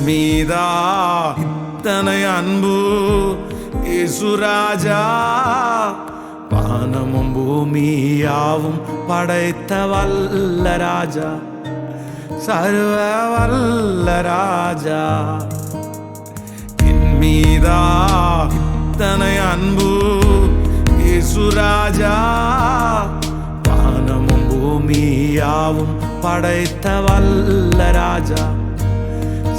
மீதா. இத்தனை அன்பு இசுராஜா வானமும் பூமியாவும் படைத்த வல்ல ராஜா. சர்வ வல்ல ராஜா. என் மீதா இத்தனை அன்பு இசுராஜா வானமும் பூமியாவும் படைத்த வல்ல ராஜா.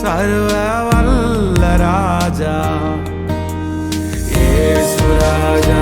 சர்வ வல்ல ராஜா. ஏசுராஜா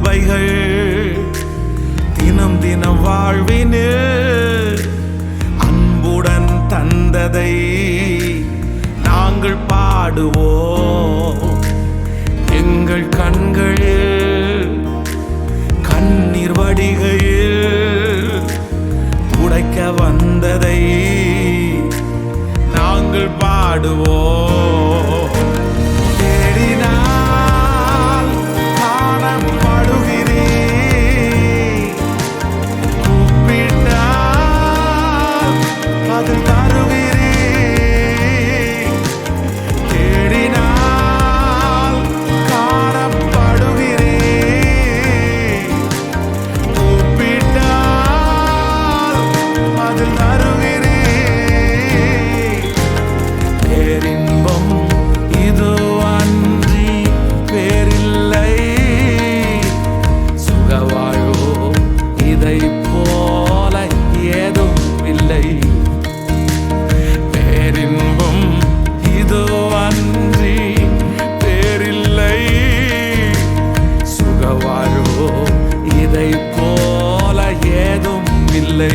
கிருபைகள் தினம் தின வாழ்வினில் அன்புடன் தந்ததை நாங்கள் பாடுவோம். இல்லை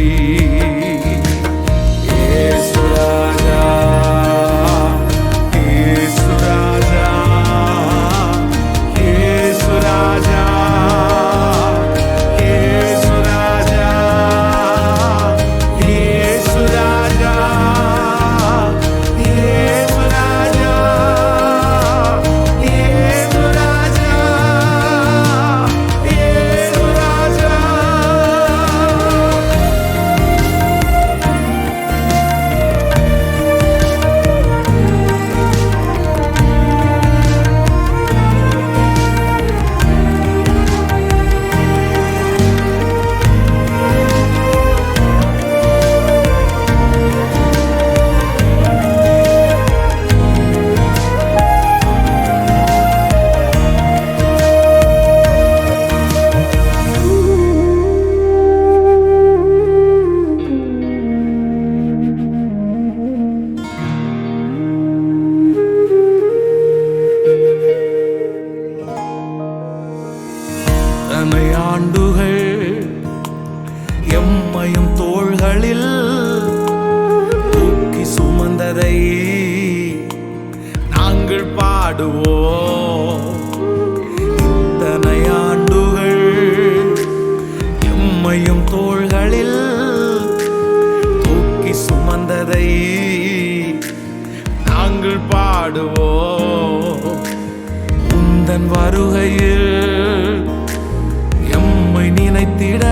பாடுவோம். இத்தனை ஆண்டுகள் எம்மையும் தோள்களில் தூக்கி சுமந்ததை நாங்கள் பாடுவோம். உந்தன் வருகையில் எம்மை நினைத்திட